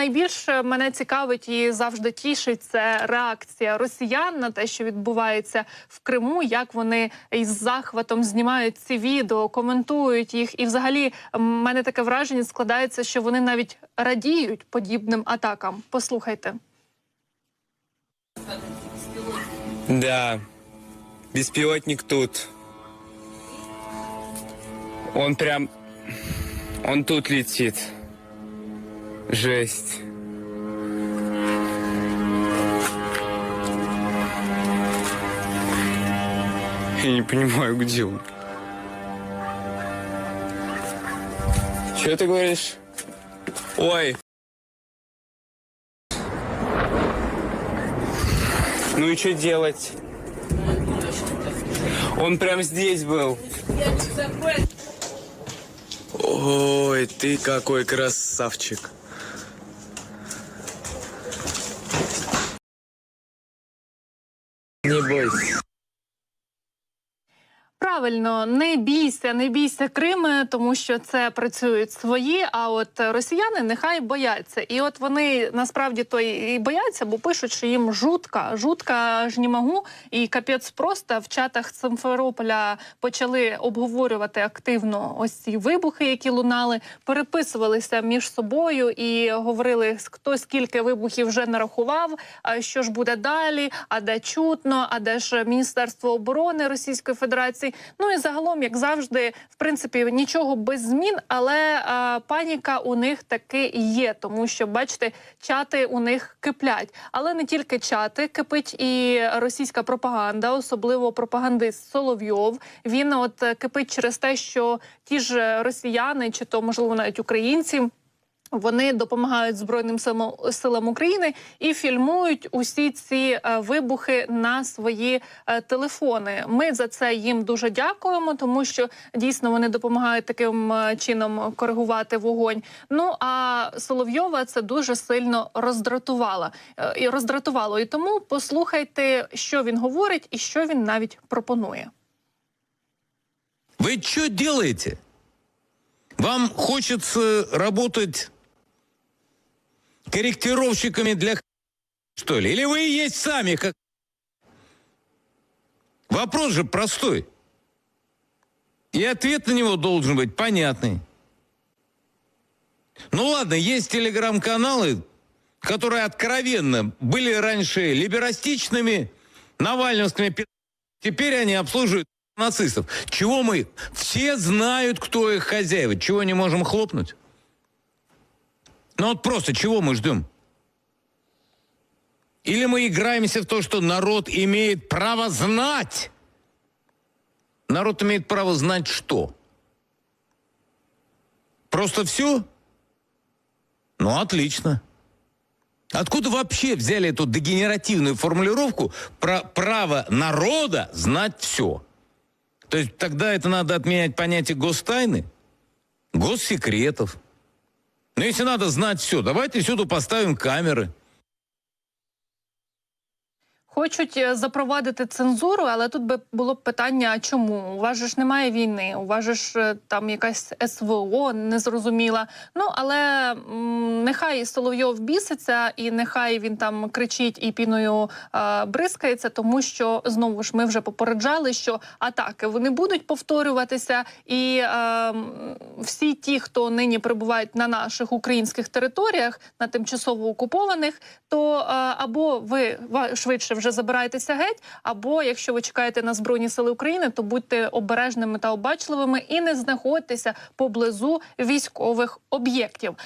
Найбільше мене цікавить і завжди тішить це реакція росіян на те, що відбувається в Криму, як вони із захватом знімають ці відео, коментують їх. І, взагалі, мене таке враження складається, що вони навіть радіють подібним атакам. Послухайте. Да, беспилотник тут. Он прям... Он тут летит. Жесть. Я не понимаю, где он. Что ты говоришь? Ой. Ну и что делать? Он прям здесь был. Ой, ты какой красавчик. Не бойся. Правильно, не бійся, не бійся Крими, тому що це працюють свої. А от росіяни нехай бояться. І от вони насправді то і бояться, бо пишуть, що їм жутка, жутка аж не можу. І капець просто в чатах Симферополя почали обговорювати активно ось ці вибухи, які лунали, переписувалися між собою і говорили, хто скільки вибухів вже нарахував, а що ж буде далі, а де чутно, а де ж Міністерство оборони Російської Федерації. Ну і загалом, як завжди, в принципі, нічого без змін, але а, паніка у них таки є, тому що бачите, чати у них киплять. Але не тільки чати, кипить і російська пропаганда, особливо пропагандист Соловйов. Він от е, кипить через те, що ті ж росіяни, чи то можливо навіть українці. Вони допомагають збройним силам, України і фільмують усі ці е, вибухи на свої е, телефони. Ми за це їм дуже дякуємо, тому що дійсно вони допомагають таким е, чином коригувати вогонь. Ну а Соловйова це дуже сильно роздратувало е, і роздратувало. І тому послухайте, що він говорить, і що він навіть пропонує. Вы что делаете? Вам хочется работать корректировщиками для что ли? Или вы и есть сами как... Вопрос же простой. И ответ на него должен быть понятный. Ну ладно, есть телеграм-каналы, которые откровенно были раньше либерастичными, навальновскими, теперь они обслуживают нацистов. Чего мы? Все знают, кто их хозяева. Чего не можем хлопнуть? Ну вот просто чего мы ждем? Или мы играемся в то, что народ имеет право знать? Народ имеет право знать что? Просто все? Ну, отлично. Откуда вообще взяли эту дегенеративную формулировку про право народа знать все? То есть тогда это надо отменять понятие гостайны, госсекретов. Но если надо знать все, давайте всюду поставим камеры. Хочуть е, запровадити цензуру, але тут би було б питання: чому? У вас же ж немає війни, у вас же ж е, там якась СВО незрозуміла. Ну але м, нехай Соловйов біситься, і нехай він там кричить і піною е, бризкається, тому що знову ж ми вже попереджали, що атаки вони будуть повторюватися, і е, всі ті, хто нині перебувають на наших українських територіях, на тимчасово окупованих, то е, або ви швидше вже забираєтеся геть, або якщо ви чекаєте на збройні сили України, то будьте обережними та обачливими і не знаходьтеся поблизу військових об'єктів.